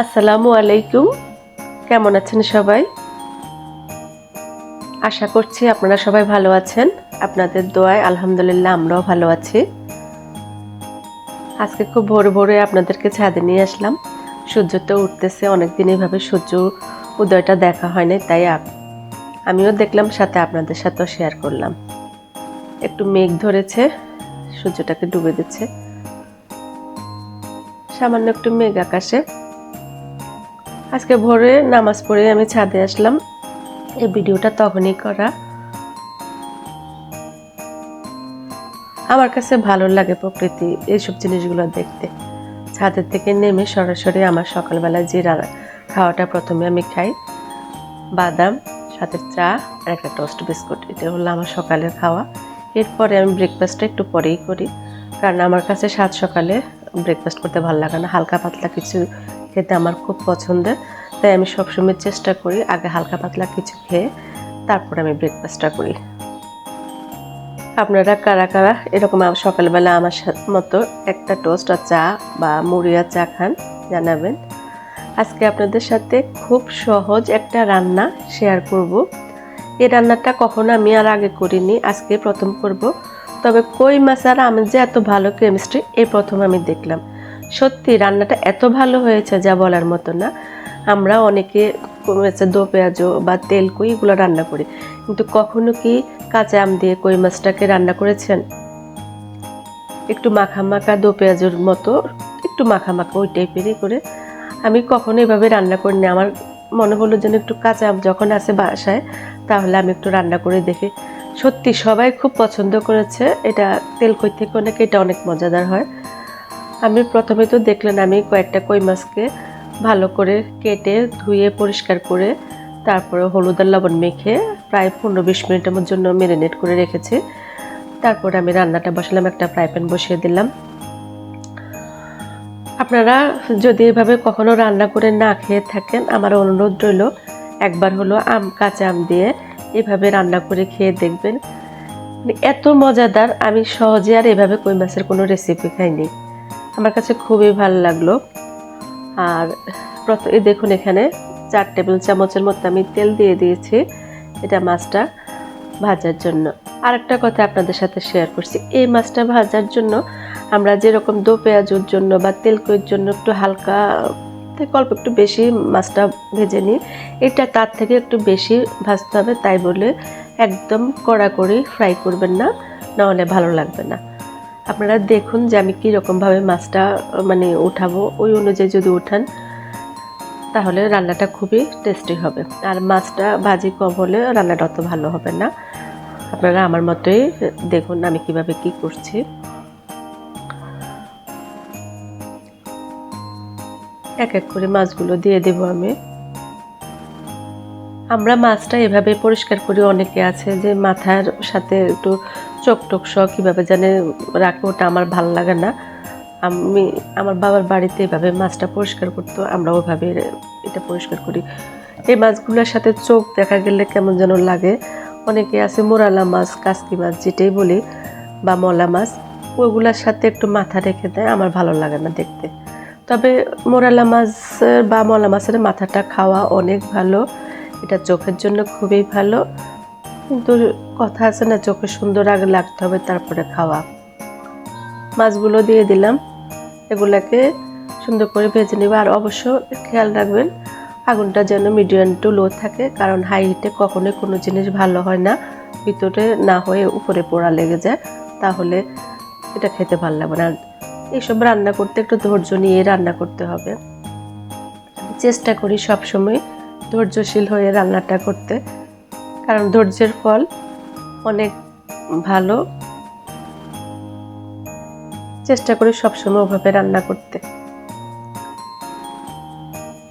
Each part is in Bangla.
আসসালামু আলাইকুম। কেমন আছেন সবাই? আশা করছি আপনারা সবাই ভালো আছেন। আপনাদের দোয়ায় আলহামদুলিল্লাহ আমরাও ভালো আছি। আজকে খুব ভোরে ভোরে আপনাদেরকে ছাদে নিয়ে আসলাম। সূর্যটা উঠতেছে, অনেকদিন এইভাবে সূর্য উদয়টা দেখা হয়নি, তাই আমিও দেখলাম, সাথে আপনাদের সাথেও শেয়ার করলাম। একটু মেঘ ধরেছে, সূর্যটাকে ডুবে দিচ্ছে। সামান্য একটু মেঘ আকাশে আজকে ভোরে নামাজ পড়ে আমি ছাদে আসলাম। এই ভিডিওটা তখনই করা। আমার কাছে ভালো লাগে প্রকৃতি, এইসব জিনিসগুলো দেখতে। ছাদের থেকে নেমে সরাসরি আমার সকালবেলা যে খাওয়াটা প্রথমে আমি খাই। বাদাম, সাথে চা, আর একটা টোস্ট বিস্কুট। এটা হলো আমার সকালের খাওয়া। এরপরে আমি ব্রেকফাস্টটা একটু পরেই করি। কারণ আমার কাছে সাত সকালে ব্রেকফাস্ট করতে ভালো লাগে না। হালকা পাতলা কিছু খেতে আমার খুব পছন্দের। তাই আমি সবসময় চেষ্টা করি আগে হালকা পাতলা কিছু খেয়ে তারপর আমি ব্রেকফাস্টটা করি। আপনারা কারা কারা এরকম সকালবেলা আমার মতো একটা টোস্ট আর চা বা মুড়ি আর চা খান, জানাবেন। আজকে আপনাদের সাথে খুব সহজ একটা রান্না শেয়ার করব। এই রান্নাটা কখনো আমি আর আগে করিনি, আজকে প্রথম করব। তবে কই মাছ আর আমি যে এত ভালো কেমিস্ট্রি এই প্রথম আমি দেখলাম। সত্যি রান্নাটা এত ভালো হয়েছে যা বলার মতো না। আমরা অনেকে হচ্ছে দো পেঁয়াজো বা তেল কই এগুলো রান্না করি। কিন্তু কখনো কি কাঁচা আম দিয়ে কই মাছটাকে রান্না করেছেন? একটু মাখা মাখা দো পেঁয়াজের মতো, একটু মাখা মাখা ওই টাইপেরই করে। আমি কখনো এভাবে রান্না করিনি আমার মনে হলো যেন একটু কাঁচা আম যখন আছে বাসায়, তাহলে আমি একটু রান্না করে দেখি। সত্যি সবাই খুব পছন্দ করেছে। এটা তেল কই থেকে অনেক, এটা অনেক মজাদার হয়। আমি প্রথমে তো দেখলেন আমি কয়েকটা কই মাছকে ভালো করে কেটে ধুয়ে পরিষ্কার করে তারপরে হলুদ আর লবণ মেখে প্রায় পনেরো বিশ মিনিটের জন্য ম্যারিনেট করে রেখেছি। তারপরে আমি রান্নাটা বসালাম, একটা ফ্রাই প্যান বসিয়ে দিলাম। আপনারা যদি এভাবে কখনো রান্না করে না খেয়ে থাকেন, আমার অনুরোধ রইল একবার হলো আম, কাঁচা আম দিয়ে এভাবে রান্না করে খেয়ে দেখবেন। মানে এত মজাদার, আমি সহজে আর এভাবে কই মাছের কোনো রেসিপি খাইনি। আমার কাছে খুবই ভালো লাগল। আর প্রথমে দেখুন এখানে চার টেবিল চামচের মতো আমি তেল দিয়ে দিয়েছি এটা মাছটা ভাজার জন্য। আর একটা কথা আপনাদের সাথে শেয়ার করছি, এই মাছটা ভাজার জন্য আমরা যেরকম দো পেঁয়াজের জন্য বা তেল কইয়ের জন্য একটু হালকা থেকে অল্প একটু বেশি মাছটা ভেজে নিই, এটা তার থেকে একটু বেশি ভাজতে হবে, তাই বলে একদম কড়া করে ফ্রাই করবেন না, নাহলে ভালো লাগবে না। আপনারা দেখুন যে আমি কীরকমভাবে মাছটা মানে উঠাবো। ওই অনুযায়ী যদি উঠান, তাহলে রান্নাটা খুবই টেস্টি হবে। আর মাছটা ভাজি কম হলে রান্নাটা অত ভালো হবে না। আপনারা আমার মতোই দেখুন আমি কীভাবে কি করছি। এক এক করে মাছগুলো দিয়ে দেব আমি। আমরা মাছটা এভাবে পরিষ্কার করি, অনেকে আছে যে মাথার সাথে একটু চোখ টোক সহ কীভাবে জানে রাখে ওটা আমার ভালো লাগে না। আমি, আমার বাবার বাড়িতে এভাবে মাছটা পরিষ্কার করতো, আমরা ওইভাবে এটা পরিষ্কার করি। এই মাছগুলোর সাথে চোখ দেখা গেলে কেমন যেন লাগে। অনেকে আছে মোরালা মাছ, কাসকি মাছ যেটাই বলি, বা মলা মাছ ওইগুলোর সাথে একটু মাথা রেখে দেয়, আমার ভালো লাগে না দেখতে। তবে মোরালা মাছের বা মলা মাছের মাথাটা খাওয়া অনেক ভালো, এটা চোখের জন্য খুবই ভালো। কিন্তু কথা আছে না, চোখে সুন্দর আগে লাগতে হবে, তারপরে খাওয়া। মাছগুলো দিয়ে দিলাম। এগুলাকে সুন্দর করে ভেজে নেবে। আর অবশ্য খেয়াল রাখবেন, আগুনটা যেন মিডিয়াম টু লো থাকে, কারণ হাই হিটে কখনোই কোনো জিনিস ভালো হয় না। ভিতরে না হয়ে উপরে পোড়া লেগে যায়, তাহলে এটা খেতে ভালো লাগবে না। এইসব রান্না করতে একটু ধৈর্য নিয়ে রান্না করতে হবে। চেষ্টা করি সবসময় ধৈর্যশীল হয়ে রান্নাটা করতে। কারণ ধৈর্যের ফল অনেক ভালো। চেষ্টা করি সবসময় ওভাবে রান্না করতে।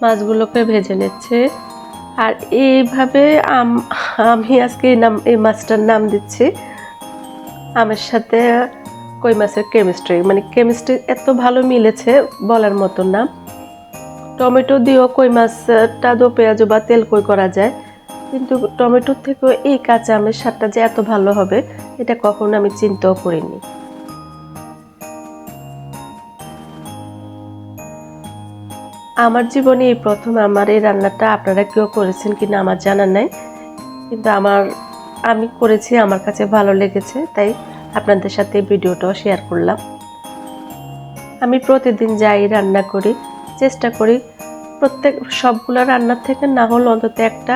মাছগুলোকে ভেজে নিচ্ছে। আর এইভাবে আম- আজকে এই নাম, এই মাছটার নাম দিচ্ছি। আমের সাথে কই মাছের কেমিস্ট্রি মানে কেমিস্ট্রি এত ভালো মিলেছে বলার মতো না। টমেটো দিয়েও কই মাছটা দো পেঁয়াজ বা তেল কই করা যায়। কিন্তু টমেটোর থেকেও এই কাঁচা আমের স্বাদটা যে এত ভালো হবে, এটা কখনো আমি চিন্তাও করিনি। আমার জীবনে এই প্রথম আমার এই রান্নাটা আপনারা কেউ করেছেন কিনা আমার জানা নাই, কিন্তু আমার, আমি করেছি, আমার কাছে ভালো লেগেছে, তাই আপনাদের সাথে ভিডিওটাও শেয়ার করলাম। আমি প্রতিদিন যাই রান্না করি, চেষ্টা করি, প্রত্যেক, সবগুলো রান্নার থেকে না হলে অন্তত একটা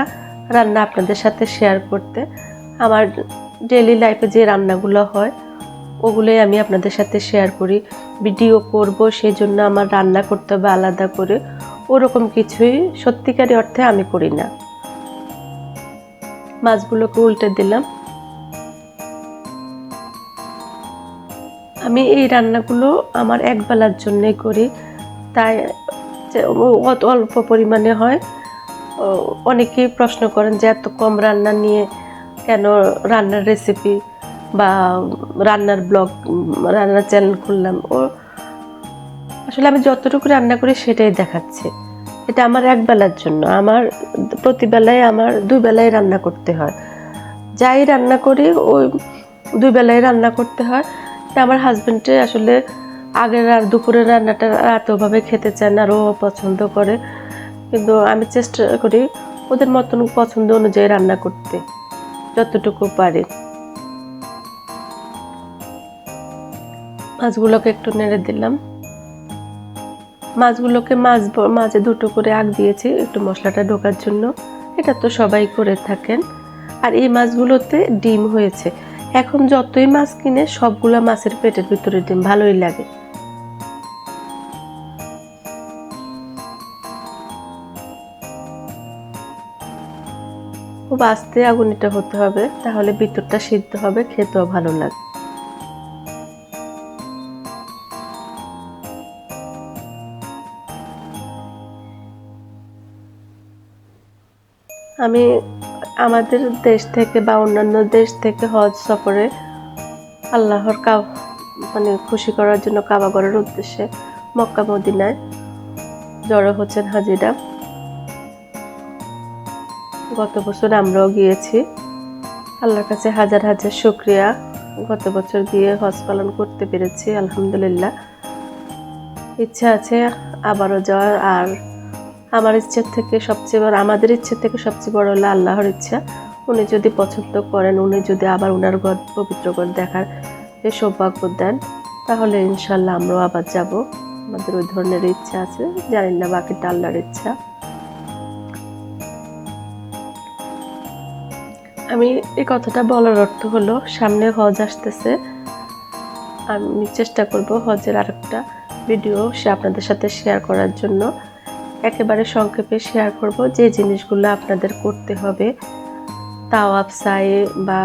রান্না আপনাদের সাথে শেয়ার করতে। আমার ডেলি লাইফে যে রান্নাগুলো হয়, ওগুলোই আমি আপনাদের সাথে শেয়ার করি। ভিডিও করব সেই জন্য আমার রান্না করতে হবে আলাদা করে। ওরকম কিছুই সত্যিকারী অর্থে আমি করি না। মাছগুলোকে উল্টে দিলাম। আমি এই রান্নাগুলো আমার এক বেলার জন্যই করি। তাই অল্প পরিমাণে হয়। অনেকেই প্রশ্ন করেন যে এত কম রান্না নিয়ে কেন রান্নার রেসিপি বা রান্নার ব্লগ রান্নার চ্যানেল খুললাম? ও, আসলে আমি যতটুকু রান্না করি সেটাই দেখাচ্ছে। এটা আমার এক বেলার জন্য। আমার প্রতি বেলায় আমার দুই বেলায় রান্না করতে হয়। যাই রান্না করি, ওই দুই বেলায় রান্না করতে হয়। আমার হাজব্যান্ডে আসলে আগের আর দুপুরের রান্নাটা রাতেভাবে খেতে চায় না, আরও পছন্দ করে। কিন্তু আমি চেষ্টা করি ওদের মতন পছন্দ অনুযায়ী রান্না করতে, যতটুকু পারি। মাছগুলোকে একটু নেড়ে দিলাম। মাছগুলোকে মাছ মাঝে দুটো করে আগ দিয়েছি একটু মশলাটা ঢোকার জন্য। এটা তো সবাই করে থাকেন। আর এই মাছগুলোতে ডিম হয়েছে। এখন যতই মাছ কিনে সবগুলো মাছের পেটের ভিতরে ডিম, ভালোই লাগে। খুব আস্তে আগুনিটা হতে হবে, তাহলে ভিতরটা সিদ্ধ হবে, খেতেও ভালো লাগবে। আমি আমাদের দেশ থেকে বা অন্যান্য দেশ থেকে হজ সফরে আল্লাহর কা মানে খুশি করার জন্য কাবা করার উদ্দেশ্যে মক্কা, মদিনায় জড়ো হচ্ছেন হাজিরা। গত বছর আমরাও গিয়েছি। আল্লাহর কাছে হাজার হাজার শুক্রিয়া। গত বছর গিয়ে হজ পালন করতে পেরেছি, আলহামদুলিল্লাহ। ইচ্ছা আছে আবারও যাওয়ার, আর আমার ইচ্ছের থেকে সবচেয়ে বড়, আমাদের ইচ্ছে থেকে সবচেয়ে বড় হলো আল্লাহর ইচ্ছা। উনি যদি পছন্দ করেন, উনি যদি আবার উনার ঘর পবিত্র ঘর দেখার সৌভাগ্য দেন, তাহলে ইনশাল্লাহ আমরাও আবার যাব। আমাদের ওই ধরনের ইচ্ছা আছে, জানি না বাকিটা আল্লাহর ইচ্ছা। আমি এই কথাটা বলার অর্থ হলো, সামনে হজ আসতেছে। আমি চেষ্টা করব হজের আরেকটা ভিডিও সে আপনাদের সাথে শেয়ার করার জন্য। একেবারে সংক্ষেপে শেয়ার করব যে জিনিসগুলো আপনাদের করতে হবে। তাওয়াব সায়ে বা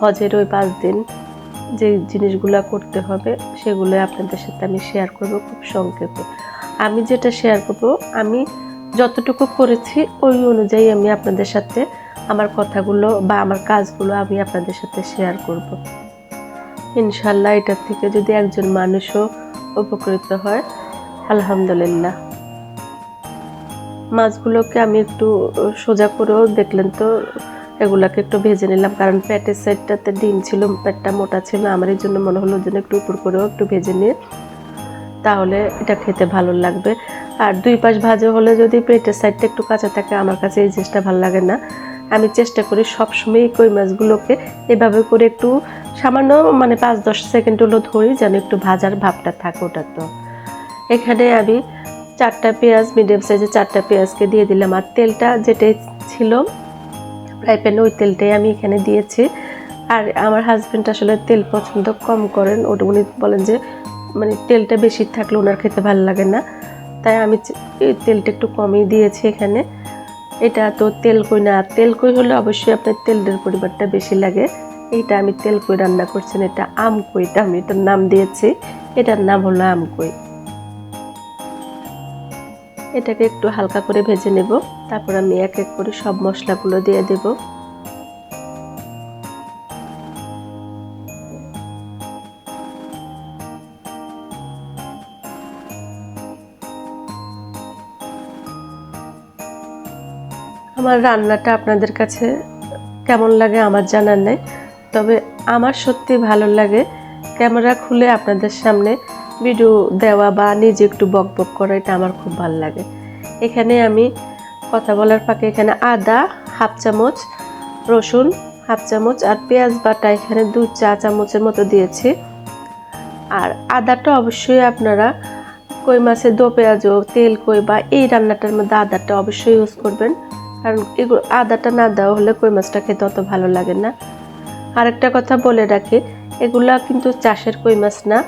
হজের ওই পাঁচ দিন যে জিনিসগুলো করতে হবে, সেগুলো আপনাদের সাথে আমি শেয়ার করব খুব সংক্ষেপে। আমি যেটা শেয়ার করব, আমি যতটুকু করেছি, ওই অনুযায়ী আমি আপনাদের সাথে আমার কথাগুলো বা আমার কাজগুলো আমি আপনাদের সাথে শেয়ার করব। ইনশাল্লাহ এটার থেকে যদি একজন মানুষও উপকৃত হয়, আলহামদুলিল্লাহ। মাছগুলোকে আমি একটু সোজা করেও দেখলেন তো, এগুলাকে একটু ভেজে নিলাম, কারণ পেটের সাইডটাতে ডিম ছিল, পেটটা মোটা ছিল, আমার এই জন্য মনে হলো যেন একটু উপর করেও একটু ভেজে নিয়ে তাহলে এটা খেতে ভালো লাগবে। আর দুই পাশ ভাজা হলে যদি পেটের সাইডটা একটু কাঁচা থাকে, আমার কাছে এই জিনিসটা ভালো লাগে না। আমি চেষ্টা করি সবসময় কই মাছগুলোকে এভাবে করে একটু সামান্য মানে পাঁচ দশ সেকেন্ড হলো ধরি যেন একটু ভাজার ভাবটা থাকে ওটা তো। এখানে আমি চারটা পেঁয়াজ মিডিয়াম সাইজের চারটা পেঁয়াজকে দিয়ে দিলাম আর তেলটা যেটাই ছিল ফ্রাই প্যানে ওই তেলটাই আমি এখানে দিয়েছি। আর আমার হাজব্যান্ড আসলে তেল পছন্দ কম করেন, ওটা উনি বলেন যে মানে তেলটা বেশি থাকলে ওনার খেতে ভালো লাগে না। তাই আমি তেলটা একটু কমই দিয়েছি এখানে। এটা তো তেল কই না তেল কই হলে অবশ্যই আপনার তেলের পরিমাণটা বেশি লাগে। এটা আমি তেল কই রান্না করছেন এটা আম কইটা আমি এটার নাম দিয়েছি। এটার নাম হলো আম কই। এটাকে একটু হালকা করে ভেজে নেব, তারপর আমি এক এক করে সব মশলাগুলো দিয়ে দেব। আমার রান্নাটা আপনাদের কাছে কেমন লাগে আমার জানার নেই। তবে আমার সত্যি ভালো লাগে ক্যামেরা খুলে আপনাদের সামনে ভিডিও দেওয়া বা নিজে একটু বক বক করা, এটা আমার খুব ভালো লাগে। এখানে আমি কথা বলার ফাঁকে এখানে আদা, হাফ চামচ, রসুন, হাফ চামচ আর পেঁয়াজ বাটা এখানে দু চা চামচের মতো দিয়েছি। আর আদাটা অবশ্যই আপনারা কই মাছের দো পেঁয়াজও তেল কই বা এই রান্নাটার মধ্যে আদাটা অবশ্যই ইউজ করবেন। কারণ এগুলো আদাটা না দেওয়া হলে কই মাছটা খেতে অত ভালো লাগে না। আরেকটা কথা বলে রাখি, এগুলা কিন্তু চাষের কই মাছ না।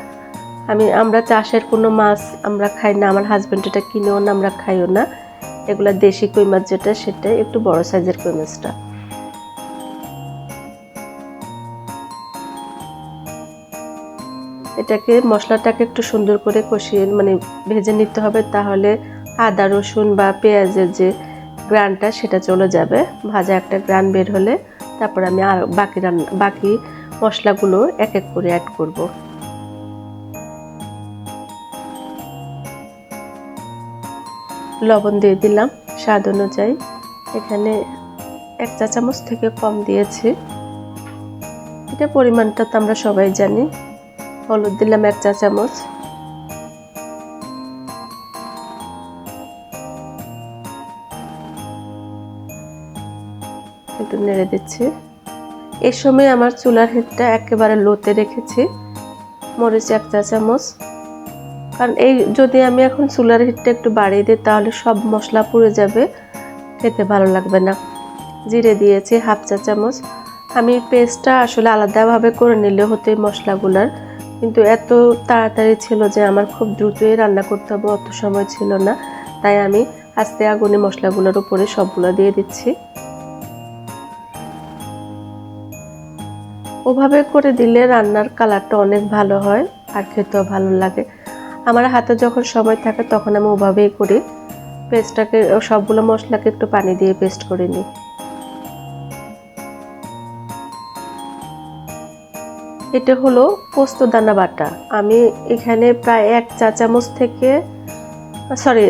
আমি, আমরা চাষের কোনো মাছ আমরা খাই না, আমার হাজব্যান্ড এটা কিনেও না, আমরা খাইও না। এগুলা দেশি কই মাছ যেটা সেটা একটু বড় সাইজের কই মাছটা। এটাকে, মশলাটাকে একটু সুন্দর করে কষিয়ে মানে ভেজে নিতে হবে, তাহলে আদা, রসুন বা পেঁয়াজের যে গ্রানটা সেটা চলে যাবে। ভাজা একটা গ্রান বের হলে তারপর আমি আর বাকি রান্না, বাকি মশলাগুলো এক এক করে অ্যাড করব। লবণ দিয়ে দিলাম স্বাদ অনুযায়ী। এখানে এক চা চামচ থেকে কম দিয়েছি। এটা পরিমাণটা তো আমরা সবাই জানি। হলুদ দিলাম এক চা চামচ। নেড়ে দিচ্ছি। এই সময় আমার চুলার হিটটা একেবারে লোতে রেখেছি। মরিচ এক চা চামচ। কারণ এই যদি আমি এখন চুলার হিটটা একটু বাড়িয়ে দিই, তাহলে সব মশলা পুড়ে যাবে। খেতে ভালো লাগবে না। জিরে দিয়েছি হাফ চা চামচ। আমি পেস্টটা আসলে আলাদাভাবে করে নিলে হতো এই মশলাগুলার। কিন্তু এত তাড়াতাড়ি ছিল যে আমার খুব দ্রুতই রান্না করতে হবে, অত সময় ছিল না। তাই আমি আস্তে আগুনে মশলাগুলোর উপরে সবগুলো দিয়ে দিচ্ছি। ওভাবে করে দিলে রান্নার কালারটা অনেক ভালো হয় আর খেতেও ভালো লাগে। আমার হাতে যখন সময় থাকে তখন আমি ওভাবেই করি। পেস্টটাকে, সবগুলো মশলাকে একটু পানি দিয়ে পেস্ট করে নিই। এটা হলো পোস্ত দানা বাটা। আমি এখানে প্রায় এক চা চামচ থেকে, সরি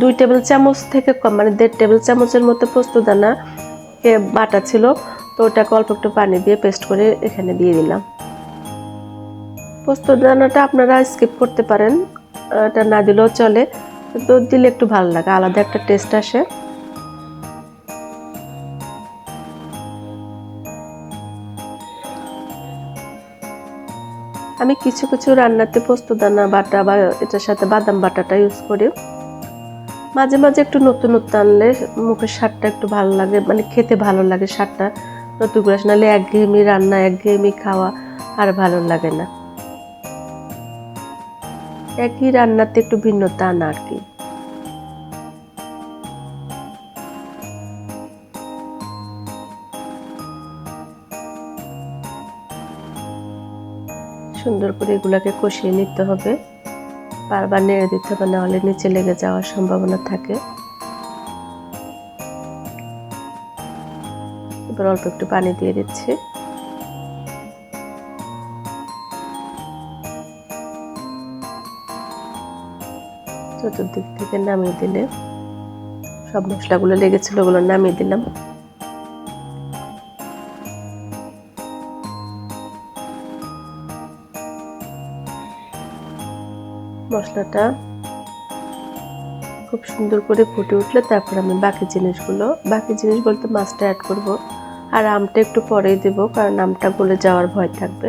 দুই টেবিল চামচ থেকে কম মানে দেড় টেবিল চামচের মতো পোস্ত দানা বাটা ছিল। তো ওটাকে অল্প একটু পানি দিয়ে পেস্ট করে এখানে দিয়ে দিলাম। পোস্ত দানাটা আপনারা স্কিপ করতে পারেন, এটা না দিলেও চলে, কিন্তু দিলে একটু ভালো লাগে, আলাদা একটা টেস্ট আসে। আমি কিছু কিছু রান্নাতে পোস্তদানা বাটা বা এটার সাথে বাদাম বাটাটা ইউজ করি। মাঝে মাঝে একটু নতুন নতুন আনলে মুখের স্বাদটা একটু ভালো লাগে মানে খেতে ভালো লাগে স্বাদটা। নতুন করে নাহলে একঘেয়েমি রান্না, একঘেয়েমি খাওয়া আর ভালো লাগে না। একই রান্নাতে একটু ভিন্নতা আনা আর কি। সুন্দর করে এগুলাকে কষিয়ে নিতে হবে। বারবার নেড়ে দিতে হবে, নাহলে নিচে লেগে যাওয়ার সম্ভাবনা থাকে। এবার অল্প একটু পানি দিয়ে দিচ্ছি। চতুর্দিক থেকে নামিয়ে দিলে সব মশলাগুলো লেগেছিল ওগুলো নামিয়ে দিলাম। মশলাটা খুব সুন্দর করে ফুটে উঠলে তারপর আমি বাকি জিনিসগুলো, বাকি জিনিস বলতে মাছটা অ্যাড করব। আর আমটা একটু পরেই দেব, কারণ আমটা গলে যাওয়ার ভয় থাকবে।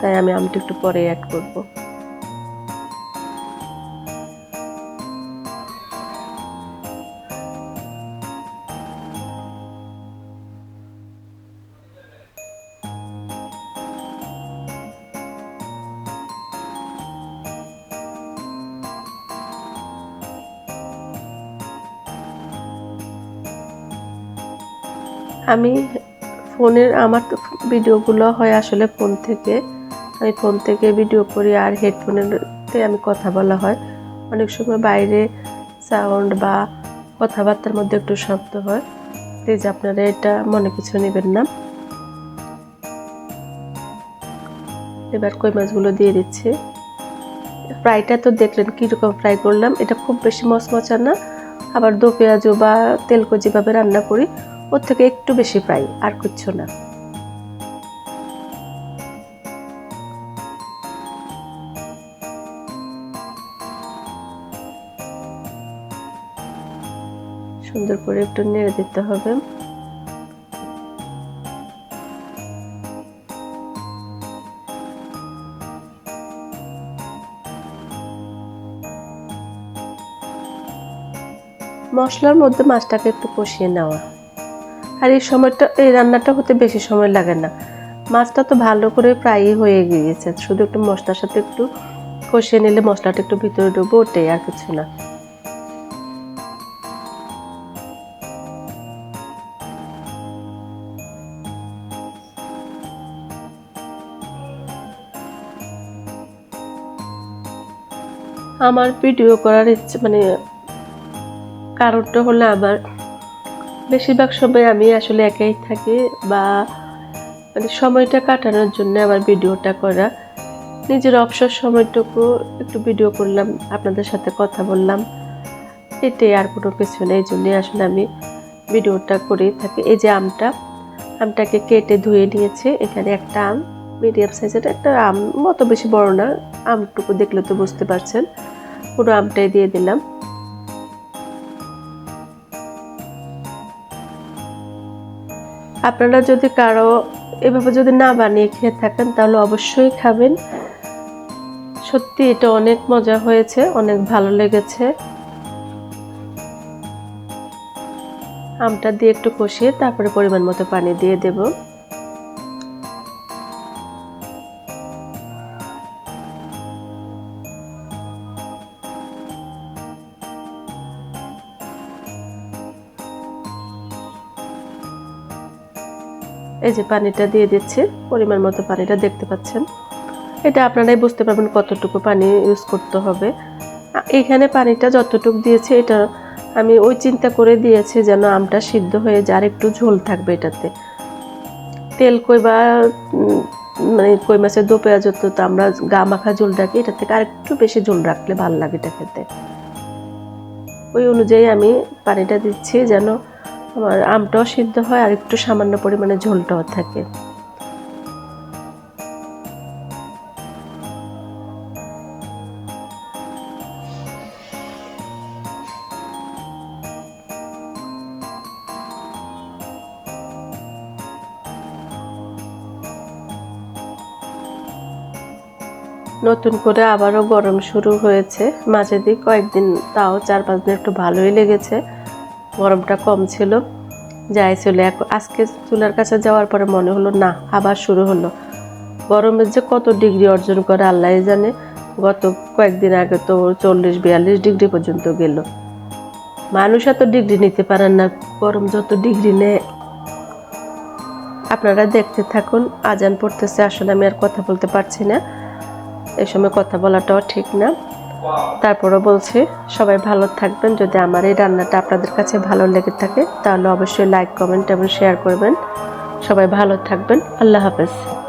তাই আমি আমটা একটু পরেই অ্যাড করব। আমি ফোনের আমার তো ভিডিওগুলো হয় আসলে ফোন থেকে। আমি ফোন থেকে ভিডিও করি আর হেডফোনেতে আমি কথা বলা হয়। অনেক সময় বাইরে সাউন্ড বা কথাবার্তার মধ্যে একটু শব্দ হয়। প্লিজ আপনারা এটা মনে কিছু নেবেন না। এবার কই মাছগুলো দিয়ে দিচ্ছি। ফ্রাইটা তো দেখলেন কীরকম ফ্রাই করলাম। এটা খুব বেশি মচমচা না। আবার দো পেঁয়াজও বা তেলকো যেভাবে রান্না করি ওর থেকে একটু বেশি পাই আর কিচ্ছু না। সুন্দর করে একটু নেড়ে দিতে হবে। মশলার মধ্যে মাছটাকে একটু কষিয়ে নেওয়া। আর এই সময়টা, এই রান্নাটা হতে বেশি সময় লাগে না। মাছটা তো ভালো করে প্রায়ই হয়ে গিয়েছে। শুধু একটু মশলার সাথে একটু কষিয়ে নিলে মশলাটা একটু ভিতরে ডুবো ওটাই আর কিছু না। আমার ভিডিও করার ইচ্ছে মানে কারণটা হলো আমার বেশিরভাগ সময় আমি আসলে একাই থাকি বা মানে সময়টা কাটানোর জন্য আমার ভিডিওটা করা। নিজের অবসর সময়টুকু একটু ভিডিও করলাম, আপনাদের সাথে কথা বললাম। এটাই আর কোনো কিছু নেই, এই জন্যই আসলে আমি ভিডিওটা করেই থাকি। এই যে আমটা, আমটাকে কেটে ধুয়ে নিয়েছে। এখানে একটা আম মিডিয়াম সাইজের একটা আম মতো বেশি বড় না। আমটুকু দেখলে তো বুঝতে পারছেন। পুরো আমটাই দিয়ে দিলাম। আপনারা যদি কারও এভাবে যদি না বানিয়ে খেয়ে থাকেন, তাহলে অবশ্যই খাবেন। সত্যি এটা অনেক মজা হয়েছে, অনেক ভালো লেগেছে। আমটা দিয়ে একটু কষিয়ে তারপরে পরিমাণ মতো পানি দিয়ে দেব। এই যে পানিটা দিয়ে দিচ্ছি, পরিমাণ মতো পানিটা দেখতে পাচ্ছেন। এটা আপনারাই বুঝতে পারবেন কতটুকু পানি ইউজ করতে হবে। এখানে পানিটা যতটুকু দিয়েছি এটা আমি ওই চিন্তা করে দিয়েছি যেন আমটা সিদ্ধ হয়ে যায় একটু ঝোল থাকবে এটাতে। তেল কই বা মানে কই মাছের দো পেঁয়াজ তো আমরা গা মাখা ঝোল রাখি এটা থেকে আর একটু বেশি ঝোল রাখলে ভালো লাগে এটা খেতে। ওই অনুযায়ী আমি পানিটা দিচ্ছি যেন আমার আমটাও সিদ্ধ হয় আর একটু সামান্য পরিমাণে ঝোলটাও থাকে। নতুন করে আবারও গরম শুরু হয়েছে। মাঝে দিয়ে কয়েকদিন, তাও চার পাঁচ দিন একটু ভালোই লেগেছে। গরমটা কম ছিল। যাই ছিল এখন আজকে চুলার কাছে যাওয়ার পরে মনে হলো, না, আবার শুরু হলো। গরমের যে কত ডিগ্রি অর্জন করে আল্লাহ জানে, গত কয়েকদিন আগে তো চল্লিশ, বিয়াল্লিশ ডিগ্রি পর্যন্ত গেল। মানুষ এত ডিগ্রি নিতে পারেন না, গরম যত ডিগ্রি নেয়। আপনারা দেখতে থাকুন, আজান পড়তেছে, আসলে আমি আর কথা বলতে পারছি না। এই সময় কথা বলাটাও ঠিক না। তারপরও বলছি, সবাই ভালো থাকবেন। যদি আমার এই রান্নাটা আপনাদের কাছে ভালো লেগে থাকে, তাহলে অবশ্যই লাইক কমেন্ট এবং শেয়ার করবেন। সবাই ভালো থাকবেন। আল্লাহ হাফেজ।